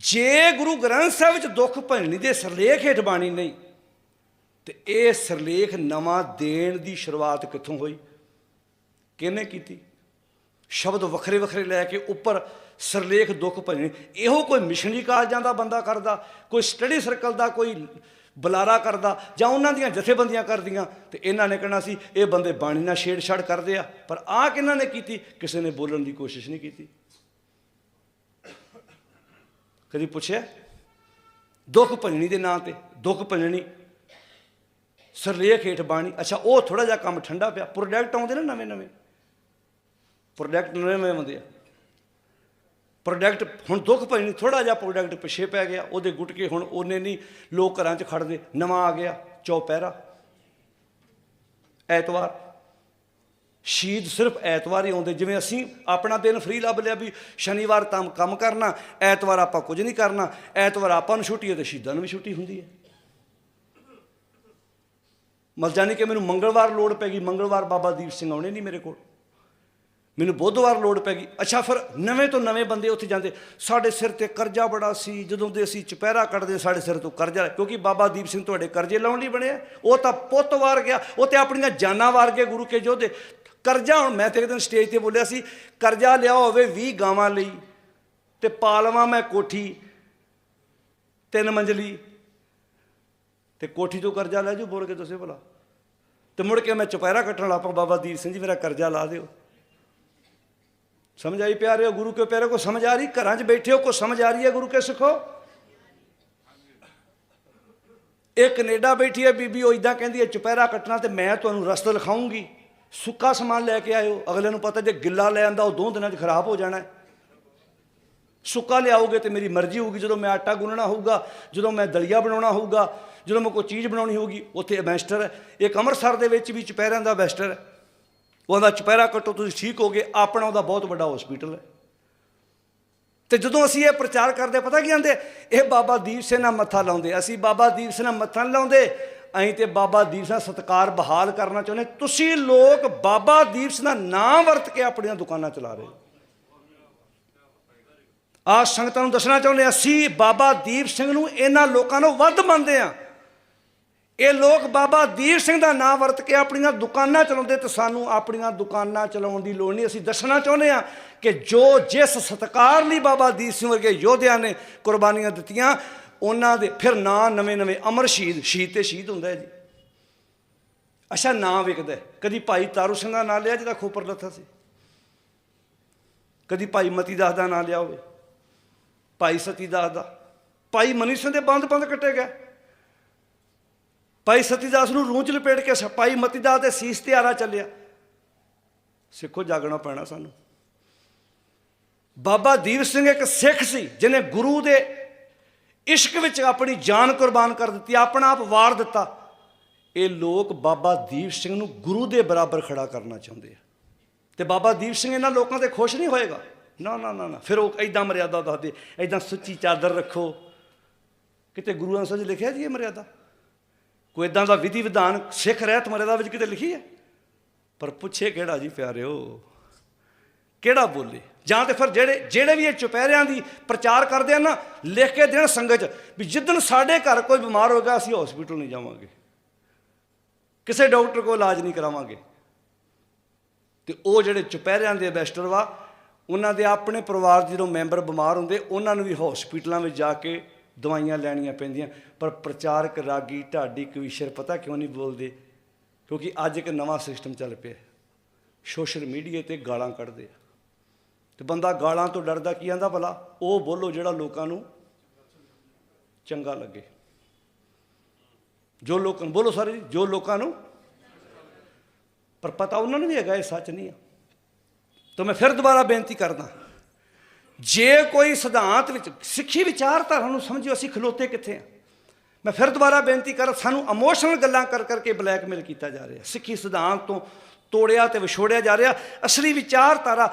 ਜੇ ਗੁਰੂ ਗ੍ਰੰਥ ਸਾਹਿਬ ਵਿੱਚ ਦੁੱਖ ਭੰਜਣੀ ਦੇ ਸਰਲੇਖ ਹੇਠ ਬਾਣੀ ਨਹੀਂ, ਤੇ ਇਹ ਸਰਲੇਖ ਨਵਾਂ ਦੇਣ ਦੀ ਸ਼ੁਰੂਆਤ ਕਿੱਥੋਂ ਹੋਈ? ਕਿਹਨੇ ਕੀਤੀ? ਸ਼ਬਦ ਵੱਖਰੇ ਵੱਖਰੇ ਲੈ ਕੇ ਉੱਪਰ ਸਰਲੇਖ ਦੁੱਖ ਭਜਣੇ ਇਹੋ ਕੋਈ ਮਿਸ਼ਨਰੀ ਕਾਲਜਾਂ ਦਾ ਬੰਦਾ ਕਰਦਾ, ਕੋਈ ਸਟੱਡੀ ਸਰਕਲ ਦਾ, ਕੋਈ ਬੁਲਾਰਾ ਕਰਦਾ, ਜਾਂ ਉਹਨਾਂ ਦੀਆਂ ਜਥੇਬੰਦੀਆਂ ਕਰਦੀਆਂ, ਤੇ ਇਹਨਾਂ ਨੇ ਕਹਿਣਾ ਸੀ, ਇਹ ਬੰਦੇ ਬਾਣੀ ਨਾਲ ਛੇੜਛਾੜ ਕਰਦੇ ਆ, ਪਰ ਆਹ ਕਿਹਨਾਂ ਨੇ ਕੀਤੀ? ਕਿਸੇ ਨੇ ਬੋਲਣ ਦੀ ਕੋਸ਼ਿਸ਼ ਨਹੀਂ ਕੀਤੀ। ਕਦੀ ਪੁੱਛਿਆ? ਦੁੱਖ ਭਜਣੀ ਦੇ ਨਾਂ ਤੇ, ਦੁੱਖ ਭਜਣੀ ਸਰਲੇਖ ਹੇਠ ਬਾਣੀ। ਅੱਛਾ, ਉਹ ਥੋੜਾ ਜਿਹਾ ਕੰਮ ਠੰਡਾ ਪਿਆ। ਪ੍ਰੋਡਕਟ ਆਉਂਦੇ ਨੇ ਨਵੇਂ ਨਵੇਂ। ਪ੍ਰੋਡਕਟ ਨਵੇਂ ਨਵੇਂ ਆਉਂਦੇ ਆ। ਪ੍ਰੋਡਕਟ ਹੁਣ ਦੁੱਖ ਭਜਣੀ ਥੋੜਾ ਜਿਹਾ ਪ੍ਰੋਡਕਟ ਪਿੱਛੇ ਪੈ ਗਿਆ। ਉਹਦੇ ਗੁਟਕੇ ਹੁਣ ਉਹਨੇ ਨਹੀਂ ਲੋਕ ਘਰਾਂ 'ਚ ਖੜਦੇ ਨਵਾਂ ਆ ਗਿਆ ਚੌਪਹਿਰਾ ਐਤਵਾਰ। ਸ਼ਹੀਦ ਸਿਰਫ ਐਤਵਾਰ ਹੀ ਆਉਂਦੇ, ਜਿਵੇਂ ਅਸੀਂ ਆਪਣਾ ਦਿਨ ਫ੍ਰੀ ਲੱਭ ਲਿਆ ਵੀ ਸ਼ਨੀਵਾਰ ਤਾਂ ਕੰਮ ਕਰਨਾ, ਐਤਵਾਰ ਆਪਾਂ ਕੁਝ ਨਹੀਂ ਕਰਨਾ, ਐਤਵਾਰ ਆਪਾਂ ਨੂੰ ਛੁੱਟੀ ਹੈ ਤੇ ਸ਼ਹੀਦਾਂ ਨੂੰ ਵੀ ਛੁੱਟੀ ਹੁੰਦੀ ਹੈ। ਮਤਲਬ ਜਾਣੀ ਕਿ ਮੈਨੂੰ ਮੰਗਲਵਾਰ ਲੋੜ ਪੈ ਗਈ, ਮੰਗਲਵਾਰ ਬਾਬਾ ਦੀਪ ਸਿੰਘ ਆਉਣੇ ਨਹੀਂ ਮੇਰੇ ਕੋਲ। ਮੈਨੂੰ ਬੁੱਧਵਾਰ ਲੋੜ ਪੈ ਗਈ। ਅੱਛਾ, ਫਿਰ ਨਵੇਂ ਤੋਂ ਨਵੇਂ ਬੰਦੇ ਉੱਥੇ ਜਾਂਦੇ। ਸਾਡੇ ਸਿਰ ਤੇ ਕਰਜ਼ਾ ਬੜਾ ਸੀ, ਜਦੋਂ ਦੇ ਅਸੀਂ ਚੁਪਹਿਰਾ ਕੱਢਦੇ, ਸਾਡੇ ਸਿਰ ਤੋਂ ਕਰਜ਼ਾ ਕਿਉਂਕਿ ਬਾਬਾ ਦੀਪ ਸਿੰਘ ਤੁਹਾਡੇ ਕਰਜ਼ੇ ਲਾਉਣ ਲਈ ਬਣਿਆ। ਉਹ ਤਾਂ ਪੁੱਤ ਵਾਰ ਗਿਆ, ਉਹ ਤੇ ਆਪਣੀਆਂ ਜਾਨਾਂ ਵਾਰ ਗਏ ਗੁਰੂ ਕੇ ਯੋਧੇ। ਕਰਜ਼ਾ, ਹੁਣ ਮੈਂ ਤੇ ਇੱਕ ਦਿਨ ਸਟੇਜ ਤੇ ਬੋਲਿਆ ਸੀ, ਕਰਜ਼ਾ ਲਿਆ ਹੋਵੇ 20 ਗਾਵਾਂ ਲਈ ਤੇ ਪਾਲਵਾ ਮੈਂ ਕੋਠੀ, ਤਿੰਨ ਮੰਜ਼ਲੀ, ਤੇ ਕੋਠੀ ਤੋਂ ਕਰਜ਼ਾ ਲੈ ਜੂ ਬੋਲ ਕੇ ਤੁਸੀਂ ਭਲਾ। ਤੇ ਮੁੜ ਕੇ ਮੈਂ ਚੁਪਹਿਰਾ ਕੱਟਣ ਲੱਪਾ ਬਾਬਾ ਦੀਪ ਸਿੰਘ ਜੀ ਮੇਰਾ ਕਰਜ਼ਾ ਲਾ ਦਿਓ। ਸਮਝ ਆਈ ਪਿਆਰੇ ਹੋ ਗੁਰੂ ਕੇ ਪਿਆਰੇ ਕੋ ਸਮਝ ਆ ਰਹੀ? ਘਰਾਂ 'ਚ ਬੈਠੇ ਹੋ ਕੋ ਸਮਝ ਆ ਰਹੀ ਹੈ ਗੁਰੂ ਕੇ ਸਿੱਖੋ? ਇਹ ਕੈਨੇਡਾ ਬੈਠੀ ਹੈ ਬੀਬੀ, ਉਹ ਇਦਾਂ ਕਹਿੰਦੀ ਹੈ, ਚੁਪਹਿਰਾ ਕੱਟਣਾ ਤੇ ਮੈਂ ਤੁਹਾਨੂੰ ਰਸਤਾ ਲਿਖਾਉਂਗੀ। ਸੁੱਕਾ ਸਮਾਨ ਲੈ ਕੇ ਆਇਓ, ਅਗਲੇ ਨੂੰ ਪਤਾ ਜੇ ਗਿੱਲਾ ਲੈ ਆਂਦਾ, ਉਹ ਦੋ ਦਿਨਾਂ 'ਚ ਖਰਾਬ ਹੋ ਜਾਣਾ ਸੁੱਕਾ ਲਿਆਓਗੇ ਤੇ ਮੇਰੀ ਮਰਜ਼ੀ ਹੋਊਗੀ, ਜਦੋਂ ਮੈਂ ਆਟਾ ਗੁੰਨਣਾ ਹੋਊਗਾ, ਜਦੋਂ ਮੈਂ ਦਲੀਆ ਬਣਾਉਣਾ ਹੋਊਗਾ, ਜਦੋਂ ਮੈਂ ਕੋਈ ਚੀਜ਼ ਬਣਾਉਣੀ ਹੋਊਗੀ, ਉੱਥੇ ਮੈਸਟਰ ਹੈ। ਇੱਕ ਅੰਮ੍ਰਿਤਸਰ ਦੇ ਵਿੱਚ ਵੀ ਚੁਪਹਿਰਿਆਂ ਦਾ ਮੈਸਟਰ ਹੈ। ਉਹਦਾ ਚੁਪਹਿਰਾ ਕੱਟੋ, ਤੁਸੀਂ ਠੀਕ ਹੋਗੇ, ਆਪਣਾ ਉਹਦਾ ਬਹੁਤ ਵੱਡਾ ਹਸਪੀਟਲ ਹੈ। ਤੇ ਜਦੋਂ ਅਸੀਂ ਇਹ ਪ੍ਰਚਾਰ ਕਰਦੇ ਪਤਾ ਕੀ ਆਂਦੇ? ਇਹ ਬਾਬਾ ਦੀਪ ਸਿੰਘ ਨਾਲ ਮੱਥਾ ਲਾਉਂਦੇ। ਅਸੀਂ ਬਾਬਾ ਦੀਪ ਸਿੰਘ ਨਾਲ ਮੱਥਾ ਨਹੀਂ ਲਾਉਂਦੇ। ਅਸੀਂ ਤੇ ਬਾਬਾ ਦੀਪ ਸਿੰਘ ਦਾ ਸਤਕਾਰ ਬਹਾਲ ਕਰਨਾ ਚਾਹੁੰਦੇ ਤੁਸੀਂ ਲੋਕ ਬਾਬਾ ਦੀਪ ਸਿੰਘ ਦਾ ਨਾਮ ਵਰਤ ਕੇ ਆਪਣੀਆਂ ਦੁਕਾਨਾਂ ਚਲਾ ਰਹੇ ਆ ਸੰਗਤਾਂ ਨੂੰ ਦੱਸਣਾ ਚਾਹੁੰਦੇ ਅਸੀਂ ਬਾਬਾ ਦੀਪ ਸਿੰਘ ਨੂੰ ਇਹਨਾਂ ਲੋਕਾਂ ਨੂੰ ਵੱਧ ਮੰਨਦੇ ਆ ਇਹ ਲੋਕ ਬਾਬਾ ਦੀਪ ਸਿੰਘ ਦਾ ਨਾਮ ਵਰਤ ਕੇ ਆਪਣੀਆਂ ਦੁਕਾਨਾਂ ਚਲਾਉਂਦੇ ਤੇ ਸਾਨੂੰ ਆਪਣੀਆਂ ਦੁਕਾਨਾਂ ਚਲਾਉਣ ਦੀ ਲੋੜ ਨਹੀਂ। ਅਸੀਂ ਦੱਸਣਾ ਚਾਹੁੰਦੇ ਆ ਕਿ ਜੋ ਜਿਸ ਸਤਕਾਰ ਲਈ ਬਾਬਾ ਦੀਪ ਸਿੰਘ ਵਰਗੇ ਯੋਧਿਆਂ ਨੇ ਕੁਰਬਾਨੀਆਂ ਦਿੱਤੀਆਂ ਉਹਨਾਂ ਦੇ ਫਿਰ ਨਾਂ ਨਵੇਂ ਨਵੇਂ ਅਮਰ ਸ਼ਹੀਦ ਸ਼ਹੀਦ ਤੇ ਸ਼ਹੀਦ ਹੁੰਦਾ ਜੀ। ਅੱਛਾ, ਨਾਂ ਵਿਕਦਾ ਕਦੀ ਭਾਈ ਤਾਰੂ ਸਿੰਘ ਦਾ ਨਾਂ ਲਿਆ ਜਿਹਦਾ ਖੋਪਰ ਲੱਥਾ ਸੀ। ਕਦੀ ਭਾਈ ਮਤੀ ਦਾਸ ਦਾ ਨਾਂ ਲਿਆ ਹੋਵੇ। ਭਾਈ ਸਤੀ ਦਾਸ ਦਾ। ਭਾਈ ਮਨੀ ਸਿੰਘ ਦੇ ਬੰਦ ਬੰਦ ਕੱਟੇ ਗਏ। ਭਾਈ ਸਤੀ ਦਾਸ ਨੂੰ ਰੂੰਚ ਲਪੇਟ ਕੇ ਭਾਈ ਮਤੀ ਦਾਸ ਦੇ ਸੀਸ ਤੇ ਆਰਾ ਚੱਲਿਆ। ਸਿੱਖੋ, ਜਾਗਣਾ ਪੈਣਾ ਸਾਨੂੰ। ਬਾਬਾ ਦੀਪ ਸਿੰਘ ਇੱਕ ਸਿੱਖ ਸੀ, ਜਿਹਨੇ ਗੁਰੂ ਦੇ ਇਸ਼ਕ ਵਿੱਚ ਆਪਣੀ ਜਾਨ ਕੁਰਬਾਨ ਕਰ ਦਿੱਤੀ, ਆਪਣਾ ਆਪ ਵਾਰ ਦਿੱਤਾ। ਇਹ ਲੋਕ ਬਾਬਾ ਦੀਪ ਸਿੰਘ ਨੂੰ ਗੁਰੂ ਦੇ ਬਰਾਬਰ ਖੜਾ ਕਰਨਾ ਚਾਹੁੰਦੇ ਆ। ਤੇ ਬਾਬਾ ਦੀਪ ਸਿੰਘ ਇਹਨਾਂ ਲੋਕਾਂ ਤੇ ਖੁਸ਼ ਨਹੀਂ ਹੋਏਗਾ? ਨਾ ਨਾ ਨਾ ਨਾ। ਫਿਰ ਉਹ ਐਦਾਂ ਮਰਿਆਦਾ ਦੱਸਦੇ ਐਦਾਂ ਸੁੱਚੀ ਚਾਦਰ ਰੱਖੋ। ਕਿਤੇ ਗੁਰੂ ਅੰਸਰ ਜੀ ਲਿਖਿਆ ਜੀ ਇਹ ਮਰਿਆਦਾ? ਕੋਈ ਇਦਾਂ ਦਾ ਵਿਧੀ ਵਿਧਾਨ ਸਿੱਖ ਰਹਿਤ ਮਰਿਆਦਾ ਵਿੱਚ ਕਿਤੇ ਲਿਖੀ ਹੈ? ਪਰ ਪੁੱਛੇ ਕਿਹੜਾ ਜੀ ਪਿਆਰਿਓ? ਕਿਹੜਾ ਬੋਲੇ? ਜਾਂ ਤੇ ਫਿਰ ਜਿਹੜੇ ਜਿਹੜੇ ਵੀ ਇਹ ਚੁਪਹਿਰਿਆਂ ਦੀ ਪ੍ਰਚਾਰ ਕਰਦੇ ਆ ਨਾ, ਲਿਖ ਕੇ ਦੇਣ ਸੰਗਤ 'ਚ ਵੀ ਜਿੱਦਣ ਸਾਡੇ ਘਰ ਕੋਈ ਬਿਮਾਰ ਹੋਗਾ ਅਸੀਂ ਹਸਪੀਟਲ ਨਹੀਂ ਜਾਵਾਂਗੇ। ਕਿਸੇ ਡਾਕਟਰ ਕੋਲ ਇਲਾਜ ਨਹੀਂ ਕਰਾਵਾਂਗੇ। ਤੇ ਉਹ ਜਿਹੜੇ ਚੁਪਹਿਰਿਆਂ ਦੇ ਐਂਬੈਸਡਰ ਵਾ, ਉਹਨਾਂ ਦੇ ਆਪਣੇ ਪਰਿਵਾਰ ਦੇ ਜਦੋਂ ਮੈਂਬਰ ਬਿਮਾਰ ਹੁੰਦੇ, ਉਹਨਾਂ ਨੂੰ ਵੀ ਹਸਪੀਟਲਾਂ ਵਿੱਚ ਜਾ ਕੇ ਦਵਾਈਆਂ ਲੈਣੀਆਂ ਪੈਂਦੀਆਂ। ਪਰ ਪ੍ਰਚਾਰਕ ਰਾਗੀ, ਢਾਡੀ, ਕਵੀਸ਼ਰ ਪਤਾ ਕਿਉਂ ਨਹੀਂ ਬੋਲਦੇ? ਕਿਉਂਕਿ ਅੱਜ ਇੱਕ ਨਵਾਂ ਸਿਸਟਮ ਚੱਲ ਪਿਆ। ਸੋਸ਼ਲ ਮੀਡੀਆ ਤੇ ਗਾਲਾਂ ਕੱਢਦੇ ਆ। ਤੇ ਬੰਦਾ ਗਾਲਾਂ ਤੋਂ ਡਰਦਾ ਕੀ ਆਂਦਾ ਭਲਾ? ਉਹ ਬੋਲੋ ਜਿਹੜਾ ਲੋਕਾਂ ਨੂੰ ਚੰਗਾ ਲੱਗੇ। ਜੋ ਲੋਕਾਂ ਨੂੰ ਬੋਲੋ ਸਾਰੇ ਜੀ ਜੋ ਲੋਕਾਂ ਨੂੰ ਪਰ ਪਤਾ ਉਹਨਾਂ ਨੂੰ ਵੀ ਹੈਗਾ, ਇਹ ਸੱਚ ਨਹੀਂ ਆ। ਤਾਂ ਮੈਂ ਫਿਰ ਦੁਬਾਰਾ ਬੇਨਤੀ ਕਰਦਾ, ਜੇ ਕੋਈ ਸਿਧਾਂਤ ਵਿੱਚ ਸਿੱਖੀ ਵਿਚਾਰਧਾਰਾ ਨੂੰ ਸਮਝਿਓ, ਅਸੀਂ ਖਲੋਤੇ ਕਿੱਥੇ ਆ? ਮੈਂ ਫਿਰ ਦੁਬਾਰਾ ਬੇਨਤੀ ਕਰ ਸਾਨੂੰ ਇਮੋਸ਼ਨਲ ਗੱਲਾਂ ਕਰ ਕਰਕੇ ਬਲੈਕਮੇਲ ਕੀਤਾ ਜਾ ਰਿਹਾ। ਸਿੱਖੀ ਸਿਧਾਂਤ ਤੋਂ ਤੋੜਿਆ ਤੇ ਵਿਛੋੜਿਆ ਜਾ ਰਿਹਾ। ਅਸਲੀ ਵਿਚਾਰਧਾਰਾ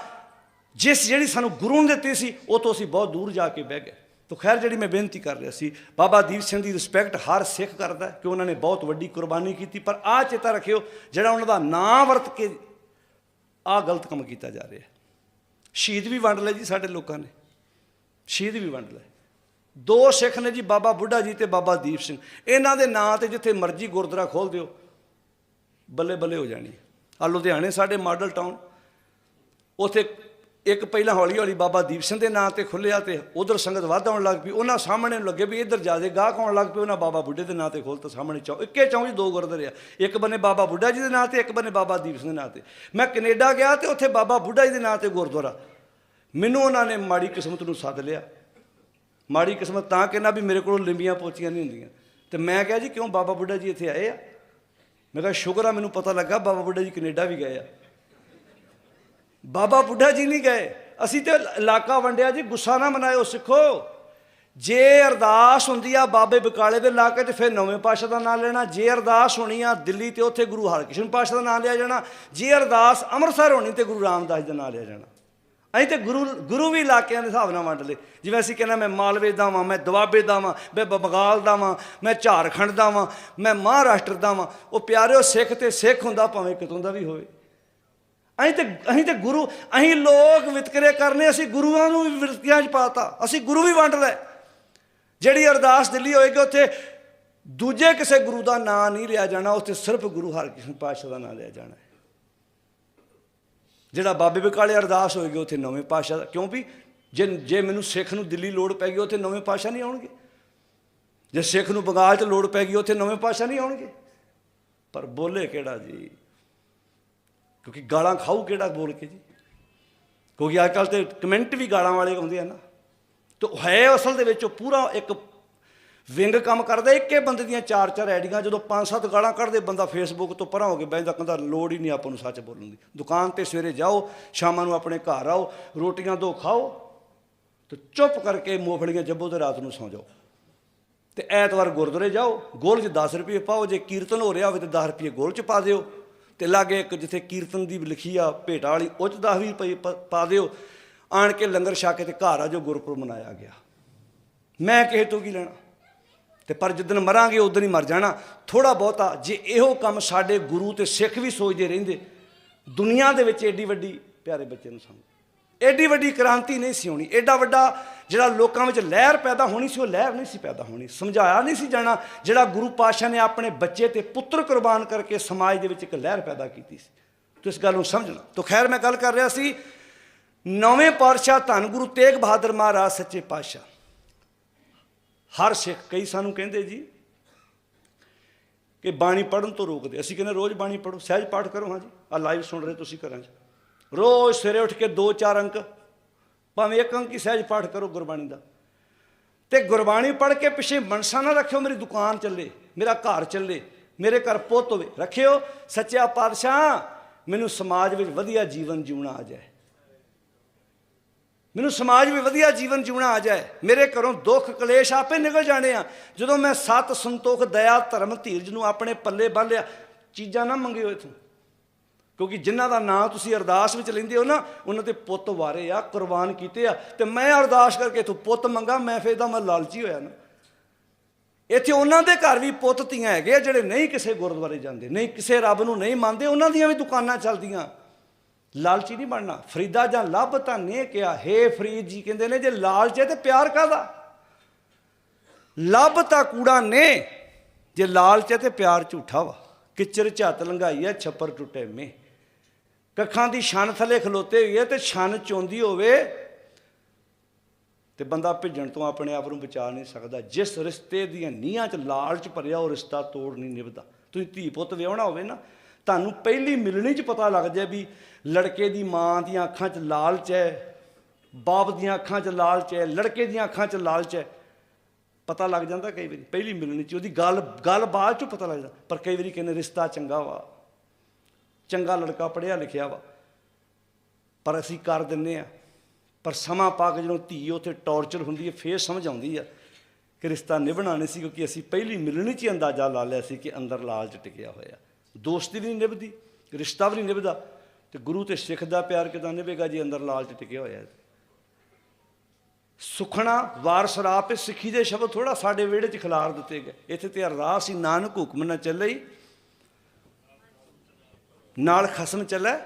ਜਿਸ ਜਿਹੜੀ ਸਾਨੂੰ ਗੁਰੂ ਨੇ ਦਿੱਤੀ ਸੀ, ਉਹ ਤੋਂ ਅਸੀਂ ਬਹੁਤ ਦੂਰ ਜਾ ਕੇ ਬਹਿ ਗਏ। ਤਾਂ ਖੈਰ, ਜਿਹੜੀ ਮੈਂ ਬੇਨਤੀ ਕਰ ਰਿਹਾ ਸੀ, ਬਾਬਾ ਦੀਪ ਸਿੰਘ ਦੀ ਰਿਸਪੈਕਟ ਹਰ ਸਿੱਖ ਕਰਦਾ ਕਿ ਉਹਨਾਂ ਨੇ ਬਹੁਤ ਵੱਡੀ ਕੁਰਬਾਨੀ ਕੀਤੀ, ਪਰ ਆਹ ਚੇਤਾ ਰੱਖਿਓ, ਜਿਹੜਾ ਉਹਨਾਂ ਦਾ ਨਾਂ ਵਰਤ ਕੇ ਆਹ ਗਲਤ ਕੰਮ ਕੀਤਾ ਜਾ ਰਿਹਾ ਸ਼ਹੀਦ ਵੀ ਵੰਡ ਲਏ ਜੀ ਸਾਡੇ ਲੋਕਾਂ ਨੇ। ਸ਼ਹੀਦ ਵੀ ਵੰਡ ਲਏ। ਦੋ ਸਿੱਖ ਨੇ ਜੀ, ਬਾਬਾ ਬੁੱਢਾ ਜੀ ਤੇ ਬਾਬਾ ਦੀਪ ਸਿੰਘ। ਇਹਨਾਂ ਦੇ ਨਾਂ ਤੇ ਜਿੱਥੇ ਮਰਜ਼ੀ ਗੁਰਦੁਆਰਾ ਖੋਲ ਦਿਓ, ਬੱਲੇ ਬੱਲੇ ਹੋ ਜਾਣੀ ਆ ਲੁਧਿਆਣੇ ਸਾਡੇ ਮਾਡਲ ਟਾਊਨ, ਉਥੇ ਇੱਕ ਪਹਿਲਾਂ ਹੌਲੀ ਹੌਲੀ ਬਾਬਾ ਦੀਪ ਸਿੰਘ ਦੇ ਨਾਂ ਤੇ ਖੁੱਲਿਆ ਤੇ ਉਧਰ ਸੰਗਤ ਵੱਧ ਆਉਣ ਲੱਗ ਪਈ। ਉਹਨਾਂ ਸਾਹਮਣੇ ਲੱਗੇ ਵੀ ਇੱਧਰ ਜਿਆਦੇ ਗਾਹਕ ਆਉਣ ਲੱਗ ਪਏ। ਉਹਨਾਂ ਬਾਬਾ ਬੁੱਢੇ ਦੇ ਨਾਂ ਤੇ ਖੋਲ ਤਾਂ ਸਾਹਮਣੇ ਚੌ ਇੱਕੇ ਚੌਂ ਜੀ ਦੋ ਗੁਰਦੁਆਰੇ ਆ। ਇੱਕ ਬੰਨੇ ਬਾਬਾ ਬੁੱਢਾ ਜੀ ਦੇ ਨਾਂ ਤੇ, ਇੱਕ ਬੰਨੇ ਬਾਬਾ ਦੀਪ ਸਿੰਘ ਦੇ ਨਾਂ ਤੇ। ਮੈਂ ਕੈਨੇਡਾ ਗਿਆ ਤੇ ਉੱਥੇ ਬਾਬਾ ਬੁੱਢਾ ਜੀ ਦੇ ਨਾਂ ਤੇ ਗੁਰਦੁਆਰਾ। ਮੈਨੂੰ ਉਹਨਾਂ ਨੇ ਮਾੜੀ ਕਿਸਮਤ ਨੂੰ ਸੱਦ ਲਿਆ। ਮਾੜੀ ਕਿਸਮਤ ਤਾਂ ਕਹਿੰਦਾ ਵੀ ਮੇਰੇ ਕੋਲ ਲਿੰਬੀਆਂ ਪੋਚੀਆਂ ਨਹੀਂ ਹੁੰਦੀਆਂ। ਤੇ ਮੈਂ ਕਿਹਾ ਜੀ ਕਿਉਂ ਬਾਬਾ ਬੁੱਢਾ ਜੀ ਇੱਥੇ ਆਏ ਆ? ਮੈਂ ਕਿਹਾ, ਸ਼ੁਕਰ ਆ, ਮੈਨੂੰ ਪਤਾ ਲੱਗਾ ਬਾਬਾ ਬੁੱਢਾ ਜੀ ਕੈਨੇਡਾ ਵੀ ਗਏ ਆ। ਬਾਬਾ ਬੁੱਢਾ ਜੀ ਨਹੀਂ ਗਏ। ਅਸੀਂ ਤੇ ਇਲਾਕਾ ਵੰਡਿਆ ਜੀ, ਗੁੱਸਾ ਨਾ ਮਨਾਇਓ ਸਿੱਖੋ। ਜੇ ਅਰਦਾਸ ਹੁੰਦੀ ਆ ਬਾਬੇ ਬਕਾਲੇ ਦੇ ਇਲਾਕੇ 'ਚ ਫਿਰ ਨਵੇਂ ਪਾਸ਼ਾ ਦਾ ਨਾਮ ਲੈਣਾ। ਜੇ ਅਰਦਾਸ ਹੋਣੀ ਆ ਦਿੱਲੀ ਤੇ ਉੱਥੇ ਗੁਰੂ ਹਰਕ੍ਰਿਸ਼ਨ ਪਾਸ਼ਾ ਦਾ ਨਾਮ ਲਿਆ ਜਾਣਾ। ਜੇ ਅਰਦਾਸ ਅੰਮ੍ਰਿਤਸਰ ਹੋਣੀ ਤੇ ਗੁਰੂ ਰਾਮਦਾਸ ਦਾ ਨਾਮ ਲਿਆ ਜਾਣਾ। ਅਸੀਂ ਤੇ ਗੁਰੂ ਗੁਰੂ ਵੀ ਇਲਾਕਿਆਂ ਦੇ ਹਿਸਾਬ ਨਾਲ ਵੰਡ ਲਏ। ਜਿਵੇਂ ਅਸੀਂ ਕਹਿੰਦੇ ਮੈਂ ਮਾਲਵੇ ਦਾ ਵਾਂ, ਮੈਂ ਦੁਆਬੇ ਦਾ ਵਾਂ, ਮੈਂ ਬੰਗਾਲ ਦਾ ਵਾਂ, ਮੈਂ ਝਾਰਖੰਡ ਦਾ ਵਾਂ, ਮੈਂ ਮਹਾਰਾਸ਼ਟਰ ਦਾ ਵਾਂ। ਉਹ ਪਿਆਰਿਓ, ਸਿੱਖ ਤੇ ਸਿੱਖ ਹੁੰਦਾ, ਭਾਵੇਂ ਕਿਤੋਂ ਦਾ ਵੀ ਹੋਵੇ। ਅਸੀਂ ਤੇ ਅਸੀਂ ਤੇ ਗੁਰੂ ਅਸੀਂ ਲੋਕ ਵਿਤਕਰੇ ਕਰਨੇ, ਅਸੀਂ ਗੁਰੂਆਂ ਨੂੰ ਵੀ ਵਿਰਤੀਆਂ 'ਚ ਪਾਤਾ। ਅਸੀਂ ਗੁਰੂ ਵੀ ਵੰਡ ਲਏ। ਜਿਹੜੀ ਅਰਦਾਸ ਦਿੱਲੀ ਹੋਏਗੀ, ਉੱਥੇ ਦੂਜੇ ਕਿਸੇ ਗੁਰੂ ਦਾ ਨਾਂ ਨਹੀਂ ਲਿਆ ਜਾਣਾ, ਉੱਥੇ ਸਿਰਫ ਗੁਰੂ ਹਰਕ੍ਰਿਸ਼ਨ ਪਾਤਸ਼ਾਹ ਦਾ ਨਾਂ ਲਿਆ ਜਾਣਾ ਜਿਹੜਾ ਬਾਬੇ ਬਕਾਲੇ ਅਰਦਾਸ ਹੋਏਗੀ, ਉੱਥੇ ਨਵੇਂ ਪਾਤਸ਼ਾਹ ਦਾ ਕਿਉਂ ਵੀ ਜੇ ਜੇ ਮੈਨੂੰ ਸਿੱਖ ਨੂੰ ਦਿੱਲੀ ਲੋੜ ਪੈ ਗਈ, ਉੱਥੇ ਨਵੇਂ ਪਾਤਸ਼ਾਹ ਨਹੀਂ ਆਉਣਗੇ। ਜੇ ਸਿੱਖ ਨੂੰ ਬੰਗਾਲ 'ਚ ਲੋੜ ਪੈ ਗਈ, ਉੱਥੇ ਨਵੇਂ ਪਾਤਸ਼ਾਹ ਨਹੀਂ ਆਉਣਗੇ। ਪਰ ਬੋਲੇ ਕਿਹੜਾ ਜੀ? ਕਿਉਂਕਿ ਗਾਲਾਂ ਖਾਊ ਕਿਹੜਾ ਬੋਲ ਕੇ ਜੀ? ਕਿਉਂਕਿ ਅੱਜ ਕੱਲ੍ਹ ਤੇ ਕਮੈਂਟ ਵੀ ਗਾਲਾਂ ਵਾਲੇ ਆਉਂਦੇ ਆ ਨਾ। ਤੇ ਉਹ ਹੈ ਅਸਲ ਦੇ ਵਿੱਚ ਉਹ ਪੂਰਾ ਇੱਕ ਵਿੰਗ ਕੰਮ ਕਰਦਾ, ਇੱਕੇ ਬੰਦੇ ਦੀਆਂ ਚਾਰ ਚਾਰ ਆਈਡੀਆਂ ਜਦੋਂ ਪੰਜ ਸੱਤ ਗਾਲਾਂ ਕੱਢਦੇ, ਬੰਦਾ ਫੇਸਬੁੱਕ ਤੋਂ ਪਰਾਂ ਹੋ ਕੇ ਬੈਂਦਾ ਕਹਿੰਦਾ ਲੋੜ ਹੀ ਨਹੀਂ ਆਪਾਂ ਨੂੰ ਸੱਚ ਬੋਲਣ ਦੀ। ਦੁਕਾਨ ਤੇ ਸਵੇਰੇ ਜਾਓ, ਸ਼ਾਮਾਂ ਨੂੰ ਆਪਣੇ ਘਰ ਆਓ, ਰੋਟੀਆਂ ਦੋ ਖਾਓ, ਤੇ ਚੁੱਪ ਕਰਕੇ ਮੋਫਲੀਆਂ ਜੱਬੋ ਤੇ ਰਾਤ ਨੂੰ ਸੌਂ ਜਾਓ। ਤੇ ਐਤਵਾਰ ਗੁਰਦੁਆਰੇ ਜਾਓ ਗੋਲ 'ਚ 10 ਰੁਪਏ ਪਾਓ, ਜੇ ਕੀਰਤਨ ਹੋ ਰਿਹਾ ਹੋਵੇ ਤੇ 10 ਰੁਪਏ ਗੋਲ 'ਚ ਪਾ ਦਿਓ। ਤੇ ਲਾਗੇ ਇੱਕ ਜਿੱਥੇ ਕੀਰਤਨ ਦੀ ਲਿਖੀ ਆ ਭੇਟਾ ਵਾਲੀ, ਉਹ 'ਚ 10 ਵੀ ਰੁਪਏ ਪ- ਪਾ ਦਿਓ। ਆਣ ਕੇ ਲੰਗਰ ਛਕ ਕੇ ਤੇ ਘਰ ਆ ਜੋ ਗੁਰਪੁਰਬ ਮਨਾਇਆ ਗਿਆ। ਮੈਂ ਕਿਸੇ ਤੋਂ ਕੀ ਲੈਣਾ? ਤੇ ਪਰ ਜਿੱਦਣ ਮਰਾਂਗੇ, ਉਦੋਂ ਹੀ ਮਰ ਜਾਣਾ। ਥੋੜਾ ਬਹੁਤਾ, ਜੇ ਇਹੋ ਕੰਮ ਸਾਡੇ ਗੁਰੂ ਤੇ ਸਿੱਖ ਵੀ ਸੋਚਦੇ ਰਹਿੰਦੇ, ਦੁਨੀਆ ਦੇ ਵਿੱਚ ਏਡੀ ਵੱਡੀ ਪਿਆਰੇ ਬੱਚੇ ਨੂੰ ਸਮਝ। ਐਡੀ ਵੱਡੀ ਕ੍ਰਾਂਤੀ ਨਹੀਂ ਸੀ ਹੋਣੀ। ਐਡਾ ਵੱਡਾ ਜਿਹੜਾ ਲੋਕਾਂ ਵਿੱਚ ਲਹਿਰ ਪੈਦਾ ਹੋਣੀ ਸੀ, ਉਹ ਲਹਿਰ ਨਹੀਂ ਸੀ ਪੈਦਾ ਹੋਣੀ। ਸਮਝਾਇਆ ਨਹੀਂ ਸੀ ਜਾਣਾ, ਜਿਹੜਾ ਗੁਰੂ ਪਾਤਸ਼ਾਹ ਨੇ ਆਪਣੇ ਬੱਚੇ ਤੇ ਪੁੱਤਰ ਕੁਰਬਾਨ ਕਰਕੇ ਸਮਾਜ ਦੇ ਵਿੱਚ ਇੱਕ ਲਹਿਰ ਪੈਦਾ ਕੀਤੀ ਸੀ। ਤੁਸੀਂ ਇਸ ਗੱਲ ਨੂੰ ਸਮਝਣਾ ਤਾਂ ਖੈਰ ਮੈਂ ਗੱਲ ਕਰ ਰਿਹਾ ਸੀ, ਨੌਵੇਂ ਪਾਤਸ਼ਾਹ ਧੰਨ ਗੁਰੂ ਤੇਗ ਬਹਾਦਰ ਮਹਾਰਾਜ ਸੱਚੇ ਪਾਤਸ਼ਾਹ। ਹਰ ਸਿੱਖ, ਕਈ ਸਾਨੂੰ ਕਹਿੰਦੇ ਜੀ ਕਿ ਬਾਣੀ ਪੜਨ ਤੋਂ ਰੋਕਦੇ। ਅਸੀਂ ਕਹਿੰਦੇ ਰੋਜ਼ ਬਾਣੀ ਪੜੋ ਸਹਿਜ ਪਾਠ ਕਰੋ, ਹਾਂ ਜੀ। ਆ ਲਾਈਵ ਸੁਣ ਰਹੇ ਤੁਸੀਂ ਘਰਾਂ 'ਚ। ਰੋਜ਼ ਸਵੇਰੇ ਉੱਠ ਕੇ ਦੋ ਚਾਰ ਅੰਕ, ਭਾਵੇਂ ਇੱਕ ਅੰਕ ਹੀ ਸਹਿਜ ਪਾਠ ਕਰੋ ਗੁਰਬਾਣੀ ਦਾ। ਤੇ ਗੁਰਬਾਣੀ ਪੜ੍ਹ ਕੇ ਪਿੱਛੇ ਮਨਸਾ ਨਾ ਰੱਖਿਓ, ਮੇਰੀ ਦੁਕਾਨ ਚੱਲੇ, ਮੇਰਾ ਘਰ ਚੱਲੇ, ਮੇਰੇ ਘਰ ਪੁੱਤ ਹੋਵੇ, ਰੱਖਿਓ। ਸੱਚਾ ਪਾਤਸ਼ਾਹ, ਮੈਨੂੰ ਸਮਾਜ ਵਿੱਚ ਵਧੀਆ ਜੀਵਨ ਜਿਉਣਾ ਆ ਜਾਏ। ਮੈਨੂੰ ਸਮਾਜ ਵਿੱਚ ਵਧੀਆ ਜੀਵਨ ਜਿਉਣਾ ਆ ਜਾਏ। ਮੇਰੇ ਘਰੋਂ ਦੁੱਖ ਕਲੇਸ਼ ਆਪੇ ਨਿਕਲ ਜਾਣੇ ਆ। ਜਦੋਂ ਮੈਂ ਸਤ ਸੰਤੋਖ, ਦਇਆ, ਧਰਮ, ਧੀਰਜ ਨੂੰ ਆਪਣੇ ਪੱਲੇ ਬੰਨ ਲਿਆ, ਚੀਜ਼ਾਂ ਨਾ ਮੰਗਿਓ ਇਥੋਂ ਕਿਉਂਕਿ ਜਿਨ੍ਹਾਂ ਦਾ ਨਾਂ ਤੁਸੀਂ ਅਰਦਾਸ ਵਿੱਚ ਲੈਂਦੇ ਹੋ ਨਾ, ਉਹਨਾਂ ਤੇ ਪੁੱਤ ਵਾਰੇ ਆ, ਕੁਰਬਾਨ ਕੀਤੇ ਆ। ਤੇ ਮੈਂ ਅਰਦਾਸ ਕਰਕੇ ਤੂੰ ਪੁੱਤ ਮੰਗਾ, ਮੈਂ ਫੇਰ ਦਾ ਮੈਂ ਲਾਲਚੀ ਹੋਇਆ ਨਾ। ਇੱਥੇ ਉਹਨਾਂ ਦੇ ਘਰ ਵੀ ਪੁੱਤ ਧੀਆਂ ਹੈਗੇ ਆ, ਜਿਹੜੇ ਨਹੀਂ ਕਿਸੇ ਗੁਰਦੁਆਰੇ ਜਾਂਦੇ, ਨਹੀਂ ਕਿਸੇ ਰੱਬ ਨੂੰ ਨਹੀਂ ਮੰਨਦੇ, ਉਹਨਾਂ ਦੀਆਂ ਵੀ ਦੁਕਾਨਾਂ ਚੱਲਦੀਆਂ। ਲਾਲਚੀ ਨਹੀਂ ਬਣਨਾ। ਫਰੀਦਾ ਜਾਂ ਲੱਭ ਤਾਂ ਨੇ ਕਿਹਾ, ਹੇ ਫਰੀਦ ਜੀ, ਕਹਿੰਦੇ ਨੇ ਜੇ ਲਾਲਚ ਹੈ ਤੇ ਪਿਆਰ ਕਾਦਾ ਲੱਭ ਤਾਂ ਕੂੜਾ ਨੇ, ਜੇ ਲਾਲਚ ਹੈ ਤੇ ਪਿਆਰ ਝੂਠਾ ਵਾ। ਕਿਚਰ ਝੱਤ ਲੰਘਾਈ ਹੈ, ਛੱਪਰ ਟੁੱਟੇ ਮੇ ਕੱਖਾਂ ਦੀ ਛਣ ਥੱਲੇ ਖਲੋਤੇ ਹੋਈਏ ਤੇ ਛਣ ਚੋਂਦੀ ਹੋਵੇ ਤੇ ਬੰਦਾ ਭਿੱਜਣ ਤੋਂ ਆਪਣੇ ਆਪ ਨੂੰ ਬਚਾ ਨਹੀਂ ਸਕਦਾ। ਜਿਸ ਰਿਸ਼ਤੇ ਦੀਆਂ ਨੀਹਾਂ 'ਚ ਲਾਲਚ ਭਰਿਆ ਉਹ ਰਿਸ਼ਤਾ ਤੋੜ ਨਹੀਂ ਨਿਭਦਾ। ਤੁਸੀਂ ਧੀ ਪੁੱਤ ਵਿਆਹਣਾ ਹੋਵੇ ਨਾ, ਤੁਹਾਨੂੰ ਪਹਿਲੀ ਮਿਲਣੀ 'ਚ ਪਤਾ ਲੱਗ ਜਾਏ ਵੀ ਲੜਕੇ ਦੀ ਮਾਂ ਦੀਆਂ ਅੱਖਾਂ 'ਚ ਲਾਲਚ ਹੈ, ਬਾਪ ਦੀਆਂ ਅੱਖਾਂ 'ਚ ਲਾਲਚ ਹੈ, ਲੜਕੇ ਦੀਆਂ ਅੱਖਾਂ 'ਚ ਲਾਲਚ ਹੈ। ਪਤਾ ਲੱਗ ਜਾਂਦਾ ਕਈ ਵਾਰੀ, ਪਹਿਲੀ ਮਿਲਣੀ 'ਚ ਉਹਦੀ ਗੱਲ ਗੱਲ ਬਾਅਦ 'ਚ ਪਤਾ ਲੱਗਦਾ ਪਰ ਕਈ ਵਾਰੀ ਕਹਿੰਦੇ, ਰਿਸ਼ਤਾ ਚੰਗਾ ਵਾ। ਚੰਗਾ ਲੜਕਾ ਪੜਿਆ ਲਿਖਿਆ ਵਾ। ਪਰ ਅਸੀਂ ਕਰ ਦਿੰਨੇ ਆ ਪਰ ਸਮਾਂ ਪਾ ਕੇ ਜਦੋਂ ਧੀ ਉੱਥੇ ਟੌਰਚਰ ਹੁੰਦੀ ਹੈ, ਫੇਰ ਸਮਝ ਆਉਂਦੀ ਆ ਕਿ ਰਿਸ਼ਤਾ ਨਿਭਣਾ ਨਹੀਂ ਸੀ ਕਿਉਂਕਿ ਅਸੀਂ ਪਹਿਲੀ ਮਿਲਣੀ 'ਚ ਹੀ ਅੰਦਾਜ਼ਾ ਲਾ ਲਿਆ ਸੀ ਕਿ ਅੰਦਰ ਲਾਲਚ ਟਿਕਿਆ ਹੋਇਆ। ਦੋਸਤੀ ਵੀ ਨਹੀਂ ਨਿਭਦੀ, ਰਿਸ਼ਤਾ ਵੀ ਨਹੀਂ ਨਿਭਦਾ ਤੇ ਗੁਰੂ ਤੇ ਸਿੱਖ ਦਾ ਪਿਆਰ ਕਿਦਾਂ ਨਿਭੇਗਾ ਜੀ ਅੰਦਰ ਲਾਲਚ ਟਿਕਿਆ ਹੋਇਆ ਹੈ? ਸੁਖਣਾ ਵਾਰ ਸਰਾਪ ਸਿੱਖੀ ਦੇ ਸ਼ਬਦ ਥੋੜਾ ਸਾਡੇ ਵਿਹੜੇ 'ਚ ਖਿਲਾਰ ਦਿੱਤੇ ਗਏ। ਇੱਥੇ ਤੇ ਅਰਦਾਸ ਹੀ, ਨਾਨਕ ਹੁਕਮ ਨਾ ਚੱਲੇ ਨਾਲ ਖਸਮ ਚੱਲੈ,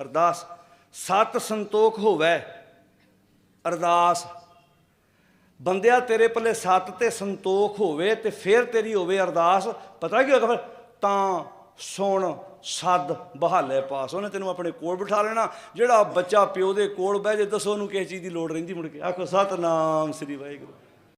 ਅਰਦਾਸ। ਸਤ ਸੰਤੋਖ ਹੋਵੇ, ਅਰਦਾਸ। ਬੰਦਿਆ ਤੇਰੇ ਪੱਲੇ ਸੱਤ ਤੇ ਸੰਤੋਖ ਹੋਵੇ ਤੇ ਫਿਰ ਤੇਰੀ ਹੋਵੇ ਅਰਦਾਸ। ਪਤਾ ਕੀ ਹੋਗਾ ਫਿਰ ਤਾਂ ਸੁਣ, ਸੱਦ, ਬਹਾਲੇ ਪਾਸ। ਉਹਨੇ ਤੈਨੂੰ ਆਪਣੇ ਕੋਲ ਬਿਠਾ ਲੈਣਾ। ਜਿਹੜਾ ਬੱਚਾ ਪਿਓ ਦੇ ਕੋਲ ਬਹਿ ਜੇ, ਦੱਸੋ ਉਹਨੂੰ ਕਿਸ ਚੀਜ਼ ਦੀ ਲੋੜ ਰਹਿੰਦੀ ਮੁੜ ਕੇ। ਆਖੋ, ਸਤਨਾਮ ਸ੍ਰੀ ਵਾਹਿਗੁਰੂ।